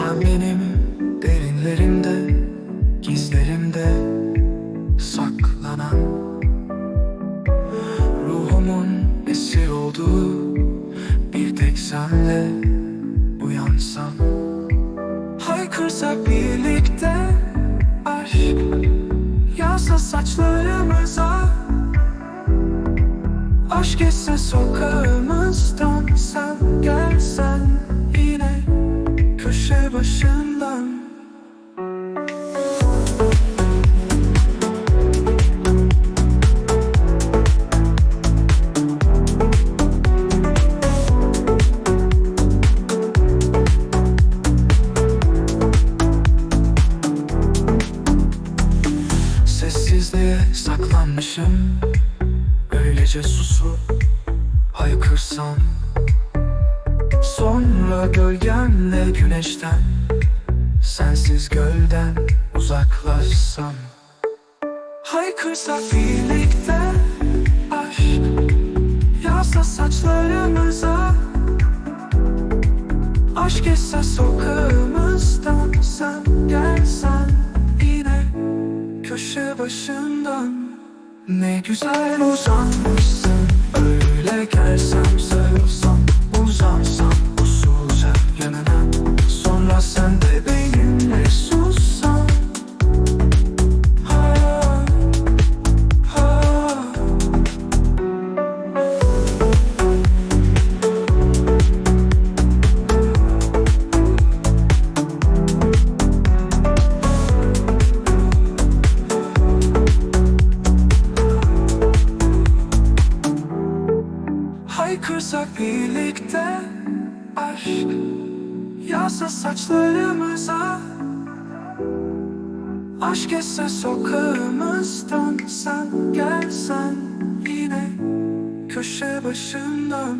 Sen benim derinlerimde Gizlerimde saklanan Ruhumun esir olduğu Bir tek senle uyansam. Haykırsak birlikte aşk Yazsa saçlarımıza Aşk ise sokağımızdan Sen gelsen Sessizliğe saklanmışım. Öylece susup haykırsam. Sonra gölgemle güneşten Sensiz gölden uzaklaşsam. Haykırsak birlikte aşk Yazsa saçlarımıza. Aşk ise sokağımızdan Sen gelsen köşe başından. Ne güzel uzanmışsın Öyle gelsem Haykırsak birlikte aşk. Yazsa saçlarımıza Aşk ise sokağımızdan Sen gelsen yine köşe başından